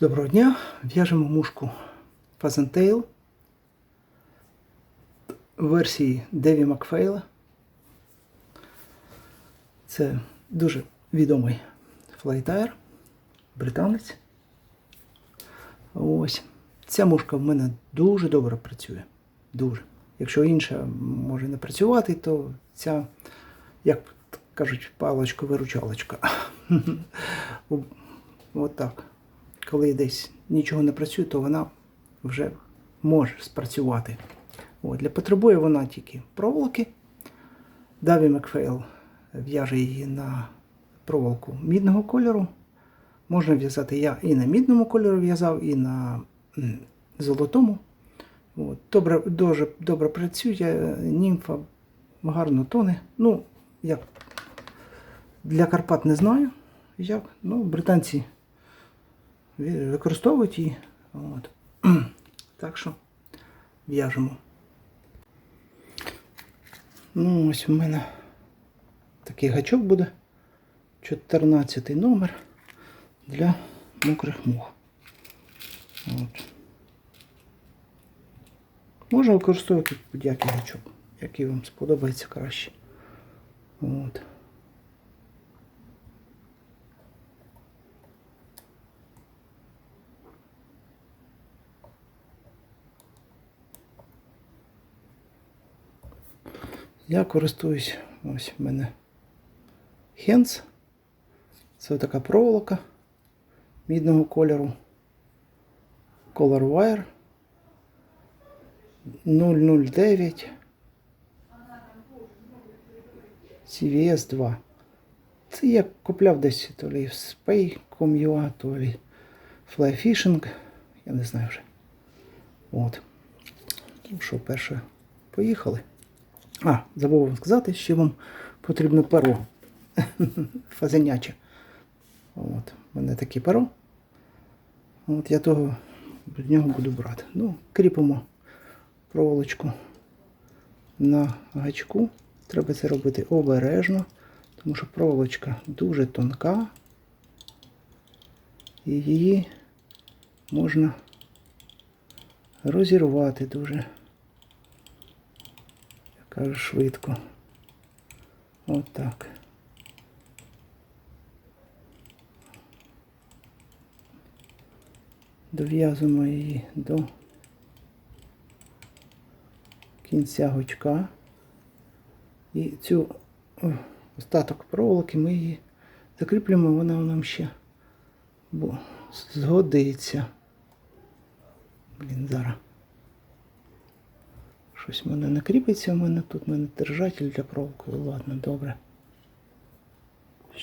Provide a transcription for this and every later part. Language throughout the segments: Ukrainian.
Доброго дня. В'яжемо мушку в версії Деві Макфейла. Це дуже відомий флайтайр, британець. Ось. Ця мушка в мене дуже добре працює. Дуже. Якщо інша може не працювати, то ця, як кажуть, палочка-виручалочка. От так. Коли десь нічого не працює, то вона вже може спрацювати. От, для потребує вона тільки проволоки. Даві Макфейл в'яже її на проволоку мідного кольору. Можна в'язати я і на мідному кольорі в'язав, і на золотому. От, добре, дуже добре працює, німфа гарно тоне. Ну, як для Карпат не знаю, як. Ну, британці використовують її. От. Так що в'яжемо. Ну, ось у мене такий гачок буде. 14 номер для мокрих мух. От. Можна використовувати будь-який гачок, який вам сподобається краще. От. Я користуюсь, ось в мене Хенс. Це така проволока мідного кольору. Color Wire 009 CVS 2. Це я купляв десь то лі в Spay.com.ua, то лі Fly Fishing. Я не знаю вже. От. Ну що, перше, поїхали. А, забув вам сказати, що вам потрібно перо фазеняче. От, у мене таке перо. От я того з нього буду брати. Ну, кріпимо проволочку на гачку. Треба це робити обережно, тому що проволочка дуже тонка. І її можна розірвати дуже швидко. Отак. Дов'язуємо її до кінця гачка. І цю остаток проволоки ми її закріплюємо, вона нам ще згодиться. Блін, зараз. Щось в мене не кріпиться, у мене тут у мене держатель для проволоки. Ладно, добре.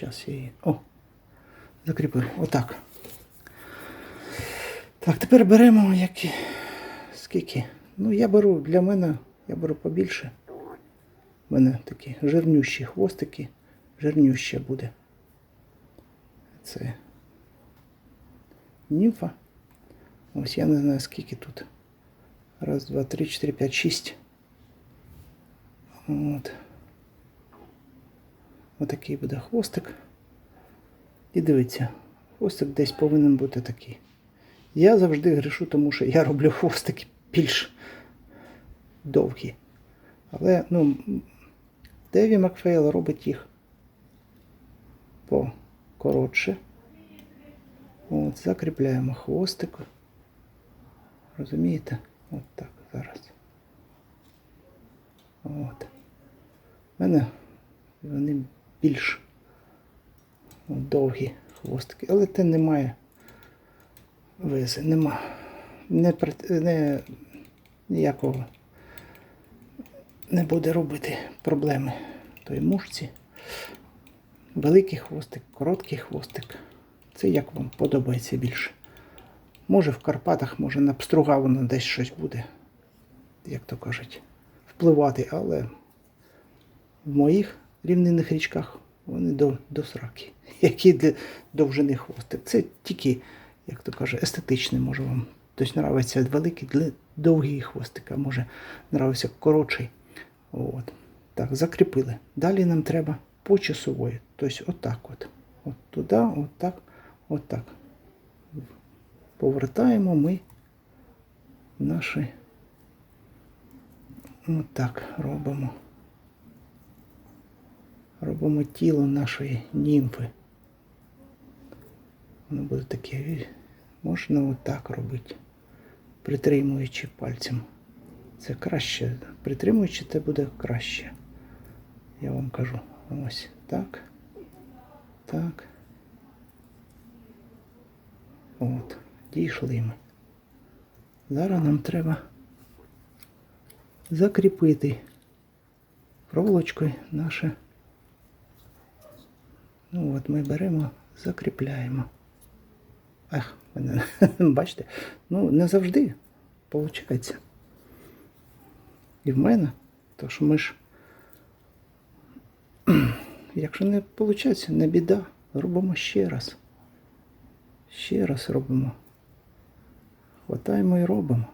Зараз я її. О! Закріпив. Отак. Так, тепер беремо які. Скільки? Ну, я беру для мене, я беру побільше. У мене такі жирнющі хвостики. Жирнюще буде. Це німфа. Ось я не знаю скільки тут. Раз, два, три, чотири, п'ять, шість. От. Отакий буде хвостик. І дивіться, хвостик десь повинен бути такий. Я завжди грішу, тому що я роблю хвостики більш довгі. Але, ну, Деві Макфейл робить їх покоротше. От, закріпляємо хвостик. Розумієте? От так зараз. От. У мене вони більш довгі хвостики, але це немає визи, нема. Не, не, ніякого не буде робити проблеми тої мушці. Великий хвостик, короткий хвостик. Це як вам подобається більше. Може в Карпатах, може на Пструга воно десь щось буде, як то кажуть, впливати, але в моїх рівнинних річках вони до, до сраки. Які для довжини хвостик. Це тільки, як то каже, естетичний може вам. Тобто нравиться великий, довгий хвостик, а може нравиться коротший. От. Так, закріпили. Далі нам треба по часової. Тобто отак от. От туди, отак, отак. Повертаємо ми наші. Отак робимо. Робимо тіло нашої німфи. Воно буде таке. Можна отак робити, притримуючи пальцем. Це краще. Притримуючи, це буде краще. Я вам кажу. Ось так. Так. От. Дійшли ми. Зараз нам треба закріпити проволочкою наше. Ну от ми беремо, закріпляємо. Ех, мене, бачите, ну не завжди виходить. І в мене, то що ми ж, якщо не виходить, не біда, робимо ще раз. Ще раз робимо. Хватаємо і робимо.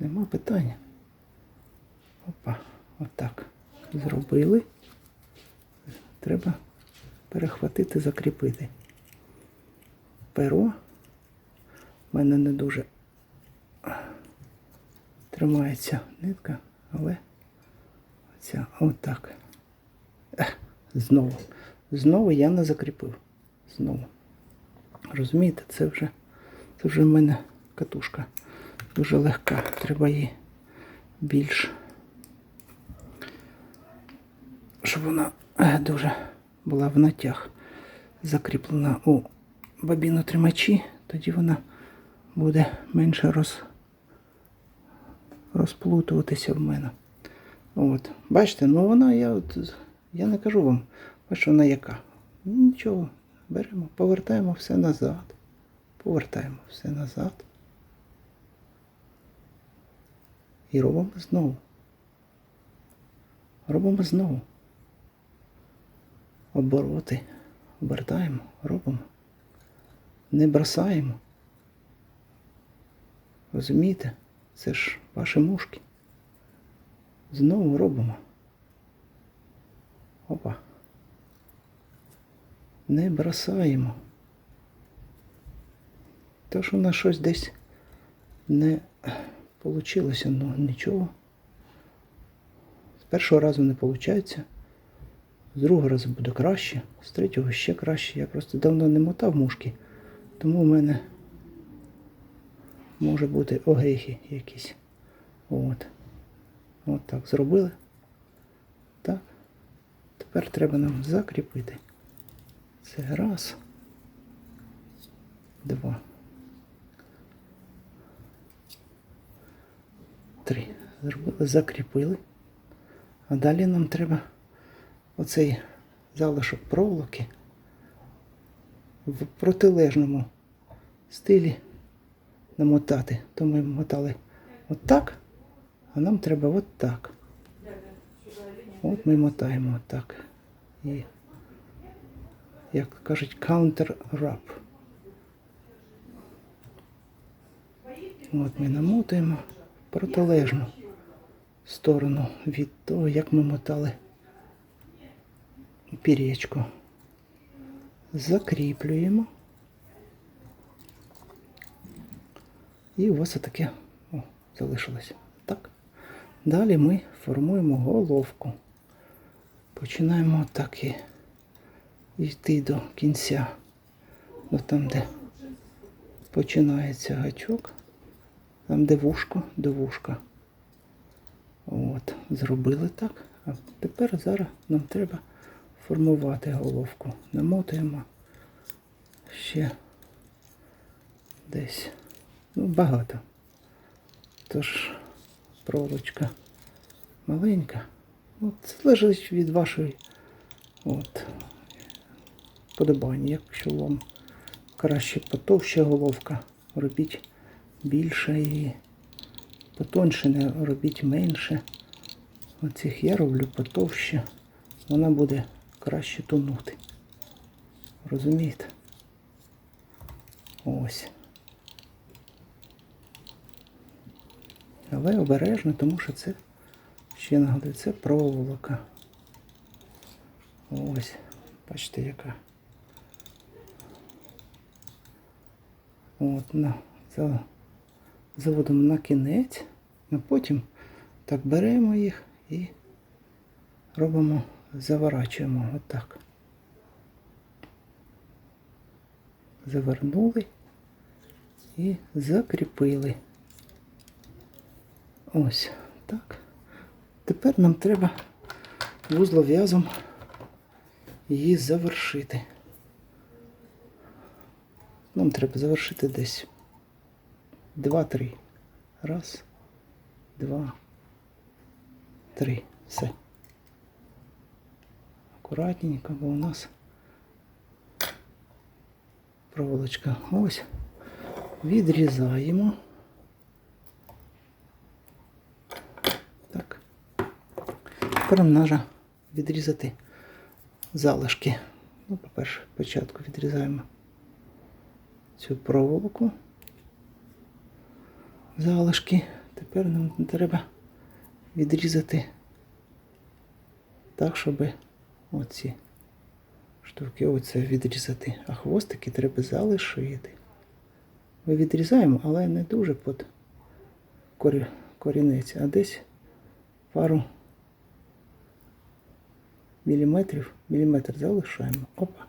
Нема питання. Опа, отак. Зробили. Треба перехватити, закріпити. Перо. У мене не дуже тримається нитка, але ця отак. Знову. Знову я не закріпив. Знову. Розумієте, це вже, це вже в мене катушка дуже легка. Треба її більш. Щоб вона е, дуже була в натяг закріплена у бобінотримачі, тоді вона буде менше роз, розплутуватися в мене. От. Бачите, ну вона, я от, я не кажу вам, бачите, вона яка. Нічого, беремо, повертаємо все назад. Повертаємо все назад. І робимо знову. Робимо знову. Обороти. Обертаємо, робимо. Не бросаємо. Розумієте? Це ж ваші мушки. Знову робимо. Опа. Не бросаємо. То, що у нас щось десь не Получилося, ну нічого. З першого разу не виходить. З другого разу буде краще, з третього ще краще. Я просто давно не мотав мушки, тому в мене може бути огрехи якісь. От. От так зробили. Так. Тепер треба нам закріпити. Це раз. Два. Три. Зробили, закріпили. А далі нам треба оцей залишок проволоки в протилежному стилі намотати. То ми мотали отак, а нам треба отак. От ми мотаємо отак. І, як кажуть, counter wrap. От ми намотуємо протилежну сторону від того, як ми мотали пір'ячко. Закріплюємо. І вас отаке о, залишилося. Так. Далі ми формуємо головку. Починаємо так і йти до кінця. До там, де починається гачок. Там де вушко, до вушка. От, зробили так. А тепер зараз нам треба формувати головку. Намотуємо ще десь. Ну, багато. Тож проволочка маленька. От, це залежить від вашої от, подобання. Якщо вам краще потовща головка, робіть більше і потоньше не робіть менше. Оцих я роблю потовще. Вона буде краще тонути. Розумієте? Ось. Але обережно, тому що це, ще нагадую, це проволока. Ось. Бачите, яка. От, на, за, заводимо на кінець, а потім так беремо їх і робимо, заворачуємо отак. Завернули і закріпили. Ось так. Тепер нам треба вузлов'язом її завершити. Нам треба завершити десь два-три. Раз, два, три. Все. Акуратненько, бо у нас проволочка. Ось. Відрізаємо. Так. Тепер нам треба відрізати залишки. Ну, по-перше, спочатку відрізаємо цю проволоку. Залишки. Тепер нам треба відрізати так, щоб оці штуки оце відрізати. А хвостики треба залишити. Ми відрізаємо, але не дуже під корінець, а десь пару міліметрів, міліметр залишаємо. Опа.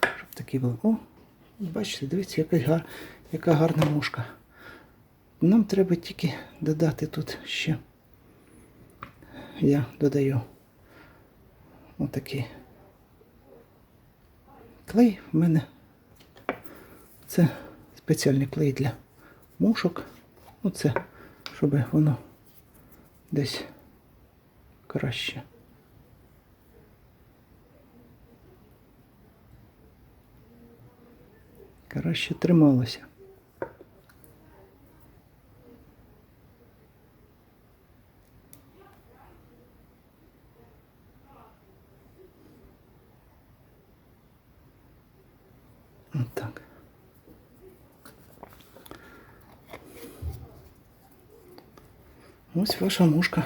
Щоб такі були. О, бачите, дивіться, яка, яка гарна мушка. Нам треба тільки додати тут ще. Я додаю отакий клей в мене. Це спеціальний клей для мушок. Оце, щоб воно десь краще. Краще трималося. Отак. Ось ваша мушка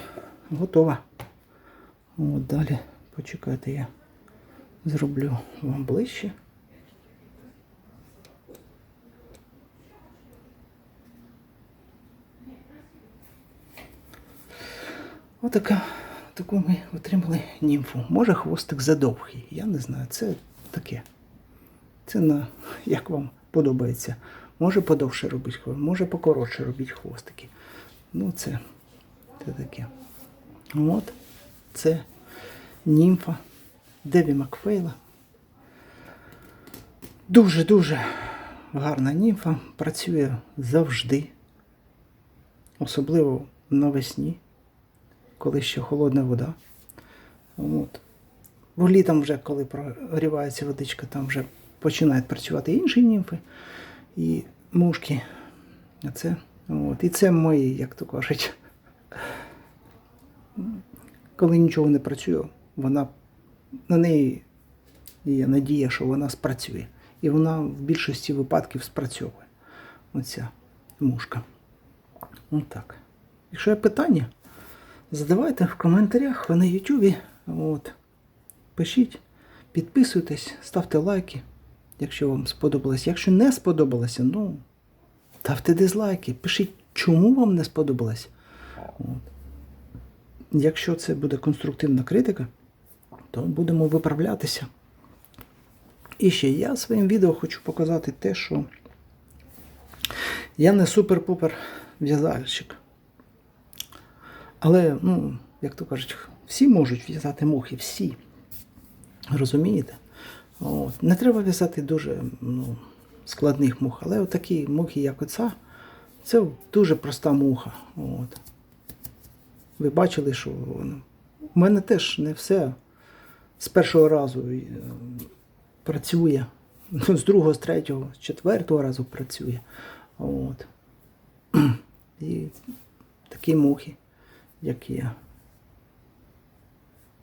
готова. От далі почекайте, я зроблю вам ближче. Отака, таку ми отримали німфу. Може хвостик задовгий, я не знаю, це таке. Це на як вам подобається. Може подовше робити хвостик, може покоротше робити хвостики. Ну, це, це таке. От це німфа Деві Макфейла. Дуже-дуже гарна німфа. Працює завжди. Особливо навесні, коли ще холодна вода. От. Бо літом вже, коли прогрівається водичка, там вже починають працювати інші німфи і мушки. Це, от. І це мої, як то кажуть. Коли нічого не працює, вона на неї є надія, що вона спрацює. І вона в більшості випадків спрацьовує. Оця мушка. Отак. Якщо є питання, задавайте в коментарях на Ютубі. От. Пишіть, підписуйтесь, ставте лайки, якщо вам сподобалось. Якщо не сподобалося, ну, ставте дизлайки. Пишіть, чому вам не сподобалось. От. Якщо це буде конструктивна критика, то будемо виправлятися. І ще я своїм відео хочу показати те, що я не супер-пупер в'язальщик. Але, ну, як то кажуть, всі можуть в'язати мухи, всі. Розумієте? От. Не треба в'язати дуже ну, складних мух, але отакі мухи, як оця, це дуже проста муха. От. Ви бачили, що в мене теж не все з першого разу е, працює. Ну, З другого, з третього, з четвертого разу працює. От. І такі мухи, як я.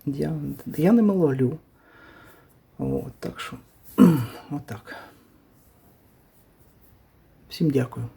Я, я не малолю. От, так що, отак. Всім дякую.